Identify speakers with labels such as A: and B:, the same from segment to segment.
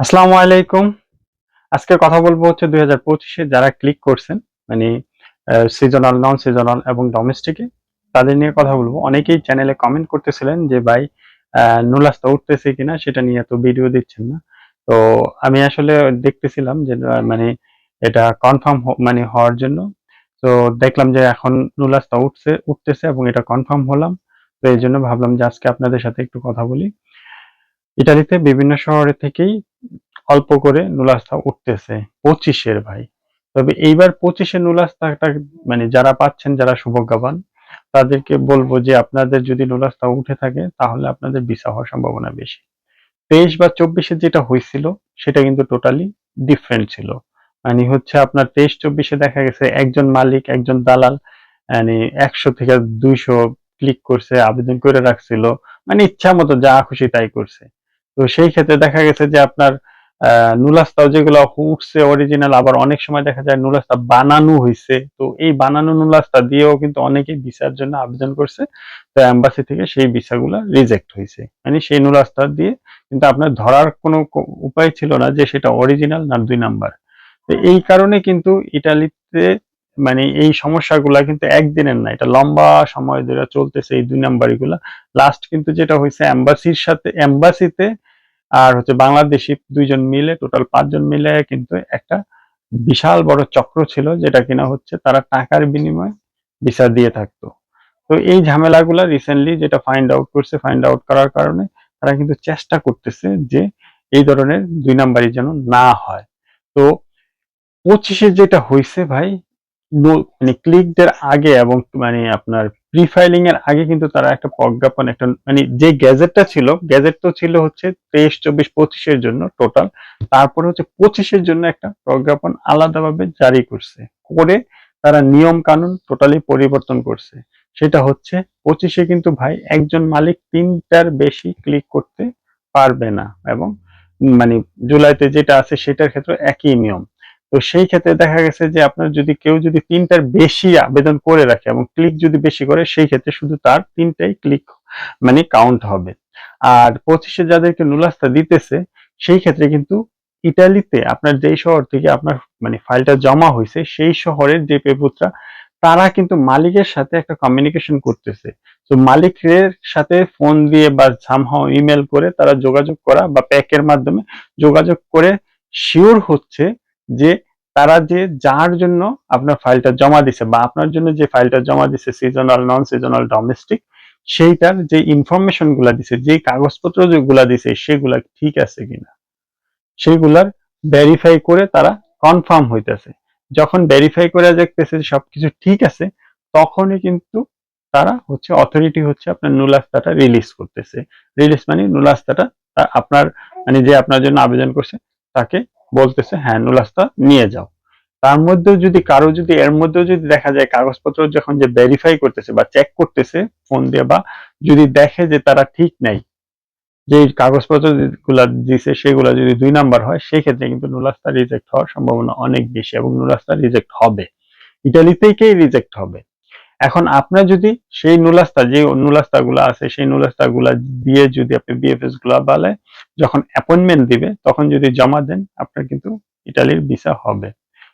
A: আসসালামু আলাইকুম। আজকে কথা বলব হচ্ছে দুই হাজার পঁচিশে যারা ক্লিক করছেন মানে সিজনাল নন সিজনাল এবং ডোমেস্টিকে তাদের নিয়ে কথা বলব। অনেকেই চ্যানেলে কমেন্ট করতেছিলেন যে, ভাই নুলাস্তা উঠতেছে কিনা সেটা নিয়ে তো ভিডিও দিচ্ছেন না। তো আমি আসলে দেখতেছিলাম যে মানে এটা কনফার্ম মানে হওয়ার জন্য। তো দেখলাম যে, এখন নুলাস্তা উঠছে, উঠতেছে এবং এটা কনফার্ম হলাম। তো এই জন্য ভাবলাম যে, আজকে আপনাদের সাথে একটু কথা বলি। ইতালিতে বিভিন্ন শহরে থেকেই অল্প করে নুলাস্তা উঠতেছে পঁচিশের ভাই। তবে এইবার পঁচিশে নুলাস্তাটা মানে যারা পাচ্ছেন, যারা সৌভাগ্যবান, তাদেরকে বলব যে আপনাদের যদি নুলাস্তা উঠে থাকে, তাহলে আপনাদের ভিসা হওয়ার সম্ভাবনা বেশি। তেইশ বা চব্বিশে যেটা হয়েছিল, সেটা কিন্তু টোটালি ডিফারেন্ট ছিল। মানে হচ্ছে আপনার তেইশ, চব্বিশে দেখা গেছে একজন মালিক, একজন দালাল মানে একশো থেকে দুইশো ক্লিক করছে, আবেদন করে রাখছিল মানে ইচ্ছা মতো যা খুশি তাই করছে। তো সেই ক্ষেত্রে দেখা গেছে যে আপনার আহ, নুলাস্তাও যেগুলো উঠছে অরিজিনাল আবার অনেক সময় দেখা যায় নুলাস্তা বানানো হয়েছে তো এই বানানো নুলাস্তা দিয়েও কিন্তু অনেকে ভিসার জন্য আবেদন করছে। তো অ্যাম্বাসি থেকে সেই ভিসাগুলো রিজেক্ট হয়েছে মানে সেই নুলাস্তা দিয়ে কিন্তু আপনার ধরার কোনো উপায় ছিল না যে সেটা অরিজিনাল না দুই নাম্বার। তো এই কারণে কিন্তু ইটালিতে মানে এই সমস্যাগুলা কিন্তু একদিনের না এটা লম্বা সময় ধরে চলতেছে এই দুই নাম্বারি গুলা লাস্ট কিন্তু যেটা হয়েছে অ্যাম্বাসির সাথে এম্বাসিতে আর হচ্ছে বাংলাদেশি দুইজন মিলে টোটাল পাঁচজন মিলে কিন্তু একটা বিশাল বড় চক্র ছিল যেটা কিনা হচ্ছে তারা টাকার বিনিময়ে ভিসা দিয়ে থাকতো। তো এই ঝামেলাগুলা রিসেন্টলি যেটা ফাইন্ড আউট করছে ফাইন্ড আউট করার কারণে তারা কিন্তু চেষ্টা করতেছে যে এই ধরনের দুই নাম্বারই যেন না হয়। তো পঁচিশে যেটা হয়েছে ভাই মানে ক্লিকদের আগে এবং মানে আপনার প্রি ফাইলিং এর আগে কিন্তু তারা একটা প্রজ্ঞাপন, একটা মানে যে গ্যাজেটটা ছিল, গ্যাজেট তো ছিল হচ্ছে তেইশ, চব্বিশ, পঁচিশের জন্য টোটাল তারপরে হচ্ছে পঁচিশের জন্য একটা প্রজ্ঞাপন আলাদাভাবে জারি করছে। করে তারা নিয়ম কানুন টোটালি পরিবর্তন করছে। সেটা হচ্ছে পঁচিশে কিন্তু ভাই একজন মালিক তিনটার বেশি ক্লিক করতে পারবে না এবং মানে জুলাইতে যেটা আছে সেটার ক্ষেত্রে একই নিয়ম। তো সেই ক্ষেত্রে দেখা গেছে যে আপনার যদি কেউ যদি তিনটার বেশি আবেদন করে রাখে এবং ক্লিক যদি বেশি করে, সেই ক্ষেত্রে শুধু তার তিনটাই ক্লিক মানে কাউন্ট হবে। আর পঁচিশে যাদেরকে নুলাস্তা দিতেছে, সেই ক্ষেত্রে কিন্তু ইটালিতে আপনার যেই শহর থেকে আপনার মানে ফাইলটা জমা হয়েছে, সেই শহরের যে পেপুত্রা, তারা কিন্তু মালিকের সাথে একটা কমিউনিকেশন করতেছে। তো মালিকের সাথে ফোন দিয়ে বা সামহাও ইমেল করে তারা যোগাযোগ করা বা প্যাকের মাধ্যমে যোগাযোগ করে শিওর হচ্ছে যে তারা যে যার জন্য আপনার ফাইলটা জমা দিছে বা আপনার জন্য যে ফাইলটা জমা দিছে সিজনাল নন সিজনাল ডোমেস্টিক সেইটার যে ইনফরমেশনগুলা দিছে, যে কাগজপত্র যেগুলা দিছে, সেগুলা ঠিক আছে কিনা? সেগুলার ভেরিফাই করে তারা কনফার্ম হইতেছে। যখন ভেরিফাই করে দেখতেছে সবকিছু ঠিক আছে, তখনই কিন্তু তারা হচ্ছে অথরিটি হচ্ছে আপনার নুলাস্তাটা রিলিজ করতেছে। রিলিজ মানে নুলাস্তাটা আপনার মানে যে আপনার জন্য আবেদন করছে, তাকে বলতেছে হ্যাঁ নুলাস্তা নিয়ে যাও। তার মধ্যেও যদি কারও যদি, এর মধ্যেও যদি দেখা যায় কাগজপত্র যখন যে ভেরিফাই করতেছে বা চেক করতেছে ফোন দিয়ে বা যদি দেখে যে তারা ঠিক নাই, যে কাগজপত্রগুলা দিছে সেগুলা যদি দুই নাম্বার হয় সেই ক্ষেত্রে কিন্তু নুলাস্তা রিজেক্ট হওয়ার সম্ভাবনা অনেক বেশি এবং নুলাস্তা রিজেক্ট হবে। ইটালি থেকেই রিজেক্ট হবে? এখন আপনার যদি সেই নুলাস্তা, যে নুলাস্তা গুলা আছে, সেই নুলাস্তা গুলা দিয়ে যদি আপনি বিএফএসগুলা বলে, যখন অ্যাপয়েন্টমেন্ট দিবে, তখন যদি জমা দেন, আপনার কিন্তু ইটালির ভিসা হবে।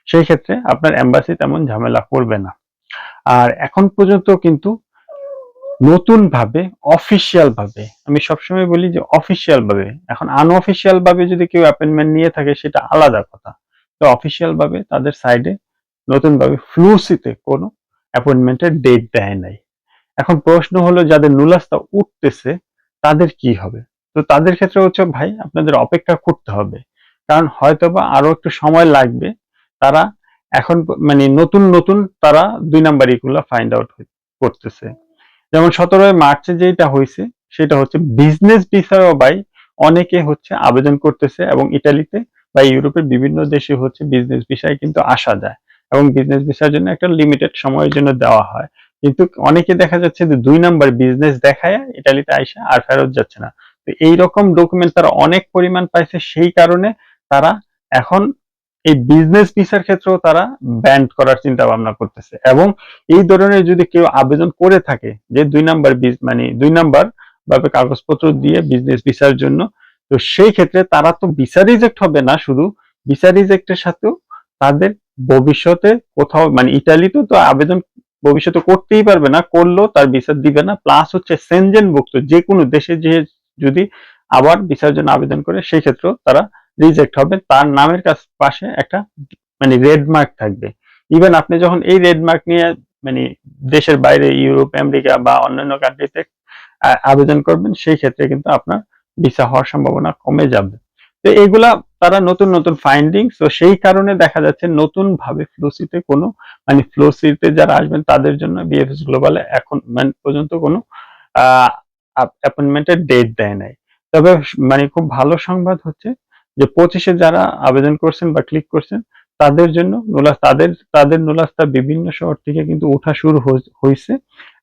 A: সেই ক্ষেত্রে আপনার এম্বাসি তেমন ঝামেলা করবে না। আর এখন পর্যন্ত কিন্তু নতুন ভাবে অফিসিয়াল ভাবে আমি সবসময় বলি যে অফিসিয়াল ভাবে এখন আনঅফিসিয়াল ভাবে যদি কেউ অ্যাপয়েন্টমেন্ট নিয়ে থাকে, সেটা আলাদা কথা। তো অফিসিয়াল ভাবে তাদের সাইডে নতুন ভাবে ফ্লুসিতে কোনো অ্যাপয়েন্টমেন্টের ডেট দেয় নাই। এখন প্রশ্ন হলো, যাদের নুলাস্তা উঠতেছে, তাদের কি হবে? তো তাদের ক্ষেত্রে হচ্ছে, ভাই, আপনাদের অপেক্ষা করতে হবে। কারণ হয়তোবা আরও একটু সময় লাগবে, তারা এখন মানে নতুন নতুন তারা দুই নাম্বার ইগুলা ফাইন্ড আউট করতেছে। যেমন সতেরোই মার্চে যেটা হয়েছে সেটা হচ্ছে বিজনেস ভিসাও ভাই অনেকে হচ্ছে আবেদন করতেছে এবং ইটালিতে বা ইউরোপের বিভিন্ন দেশে হচ্ছে বিজনেস ভিসায় কিন্তু আসা যায়। এবং বিজনেস ভিসার জন্য একটা লিমিটেড সময়ের জন্য দেওয়া হয়। কিন্তু অনেকে দেখা যাচ্ছে যে দুই নাম্বার বিজনেস দেখায় ইটালিতে আইসা আর ফেরত যাচ্ছে না। তো এই রকম ডকুমেন্ট তারা অনেক পরিমাণ পাইছে, সেই কারণে তারা এখন এই বিজনেস ভিসার ক্ষেত্রেও তারা ব্যান্ড করার চিন্তা ভাবনা করতেছে। এবং এই ধরনের যদি কেউ আবেদন করে থাকে যে দুই নাম্বার মানে দুই নাম্বার ভাবে কাগজপত্র দিয়ে বিজনেস ভিসার জন্য, তো সেই ক্ষেত্রে তারা তো ভিসা রিজেক্ট হবে না, শুধু ভিসা রিজেক্টের সাথেও তাদের ভবিষ্যতে কোথাও মানে ইটালিতে তো আবেদন ভবিষ্যতে করতেই পারবে না, করলেও তার ভিসা দিবে না। প্লাস হচ্ছে সেনজেন ভুক্ত যে কোনো দেশে যে যদি আবার ভিসার জন্য আবেদন করে সেই ক্ষেত্রেও তারা রিজেক্ট হবে। তার নামের কাছ পাশে একটা মানে রেড মার্ক থাকবে। ইভেন আপনি যখন এই রেড মার্ক নিয়ে মানে দেশের বাইরে ইউরোপ আমেরিকা বা অন্যান্য কান্ট্রিতে আবেদন করবেন, সেই ক্ষেত্রে কিন্তু আপনার ভিসা হওয়ার সম্ভাবনা কমে যাবে। তো এগুলা তারা নতুন নতুন ফাইন্ডিং তো সেই কারণে দেখা যাচ্ছে নতুন ভাবে ফ্লোসিতে কোনো মানে ফ্লোসিতে যারা আসবেন তাদের জন্য বিএফএস গ্লোবালে এখন মানে পর্যন্ত কোনো অ্যাপয়েন্টমেন্টের ডেট দেয় নাই। তবে মানে খুব ভালো সংবাদ হচ্ছে যে পঁচিশে যারা আবেদন করছেন বা ক্লিক করছেন, তাদের জন্য নোলাস তাদের তাদের নোলাস্তা বিভিন্ন শহর থেকে কিন্তু ওঠা শুরু হয়েছে।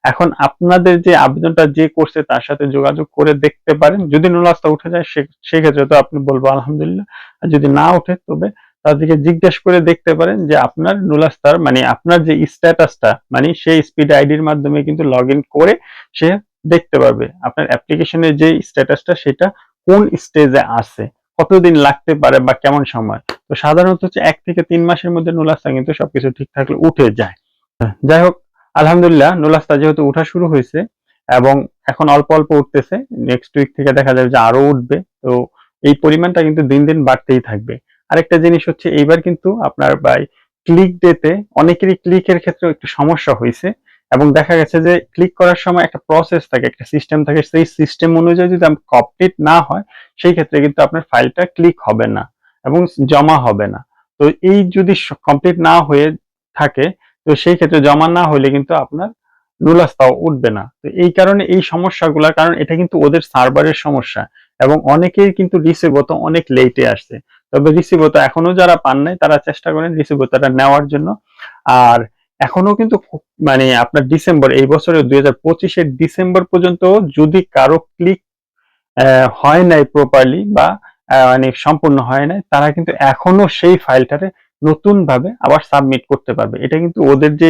A: এখন আপনাদের যে আবেদনটা যে করছে তার সাথে যোগাযোগ করে দেখতে পারেন। যদি নোলাস্তা উঠে যায় সেক্ষেত্রে তো আপনি বলব আলহামদুলিল্লাহ। আর যদি না ওঠে, তবে তাদেরকে জিজ্ঞেস করে দেখতে পারেন যে আপনার নোলাস্তার মানে আপনার যে স্ট্যাটাসটা মানে সেই স্পিড আইডির মাধ্যমে কিন্তু লগ করে সে দেখতে পারবে আপনার অ্যাপ্লিকেশনের যে স্ট্যাটাসটা সেটা কোন স্টেজে আছে, কতদিন লাগতে পারে বা কেমন সময়। তো সাধারণত হচ্ছে এক থেকে তিন মাসের মধ্যে নুলাস্তা কিন্তু সবকিছু ঠিক থাকলে উঠে যায়। যাই হোক আলহামদুলিল্লাহ নুলাস্তা যেহেতু উঠা শুরু হয়েছে এবং এখন অল্প অল্প উঠতেছে নেক্সট উইক থেকে দেখা যাবে যে আরও উঠবে, তো এই পরিমাণটা কিন্তু দিন দিন বাড়তেই থাকবে। আরেকটা জিনিস হচ্ছে, এইবার কিন্তু আপনার বাই ক্লিক ডেতে অনেকেরই ক্লিকের ক্ষেত্রে একটু সমস্যা হয়েছে এবং দেখা গেছে যে ক্লিক করার সময় একটা প্রসেস থাকে, একটা সিস্টেম থাকে, সেই সিস্টেম অনুযায়ী যদি কমপ্লিট না হয়, সেই ক্ষেত্রে কিন্তু আপনার ফাইলটা ক্লিক হবে না এবং জমা হবে না। তো এই যদি কমপ্লিট না হয়ে থাকে তো সেই ক্ষেত্রে জমা না হলে কিন্তু আপনার নুলাস্তাও উঠবে না। তো এই কারণে এই সমস্যাগুলোর কারণ এটা কিন্তু ওদের সার্ভারের সমস্যা এবং অনেকেই কিন্তু রিসিভও অনেক লেটে আসছে। তবে রিসিভও এখনও যারা পান নাই, তারা চেষ্টা করেন রিসিভওটা নেওয়ার জন্য। আর এখনও কিন্তু মানে আপনার ডিসেম্বর, এই বছরের দুই হাজার পঁচিশের ডিসেম্বর পর্যন্ত যদি কারও ক্লিক হয় নাই প্রপারলি বা মানে সম্পূর্ণ হয় নাই, তারা কিন্তু এখনও সেই ফাইলটারে নতুন ভাবে আবার সাবমিট করতে পারবে। এটা কিন্তু ওদের যে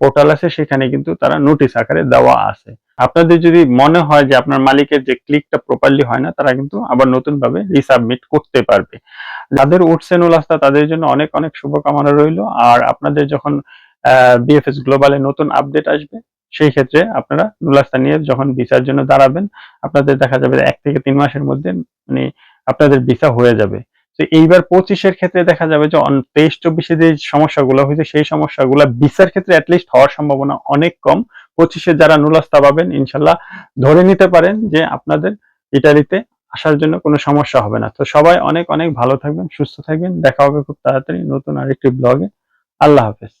A: পোর্টাল আছে, সেখানে কিন্তু তারা নোটিশ আকারে দেওয়া আছে। আপনাদের যদি মনে হয় যে আপনার মালিকের যে ক্লিকটা প্রপারলি হয় না, তারা কিন্তু আবার নতুন ভাবে রিসাবমিট করতে পারবে। যাদের উঠছে নুলাস্তা তাদের জন্য অনেক অনেক শুভকামনা রইল। আর আপনাদের যখন বিএফএস গ্লোবালে নতুন আপডেট আসবে, সেই ক্ষেত্রে আপনারা নুলাস্তা নিয়ে যখন ভিসার জন্য দাঁড়াবেন, আপনাদের দেখা যাবে এক থেকে তিন মাসের মধ্যে মানে আপনাদের ভিসা হয়ে যাবে। এইবার পঁচিশের ক্ষেত্রে দেখা যাবে যে তেইশ, চব্বিশে যে সমস্যাগুলো হয়েছে, সেই সমস্যাগুলো ভিসার ক্ষেত্রে অ্যাটলিস্ট হওয়ার সম্ভাবনা অনেক কম। পঁচিশে যারা নুলাস্তা পাবেন, ইনশাল্লাহ ধরে নিতে পারেন যে আপনাদের ইটালিতে আসার জন্য কোনো সমস্যা হবে না। তো সবাই অনেক অনেক ভালো থাকবেন, সুস্থ থাকবেন। দেখা হবে খুব তাড়াতাড়ি নতুন আরেকটি ব্লগে আল্লাহ হাফেজ।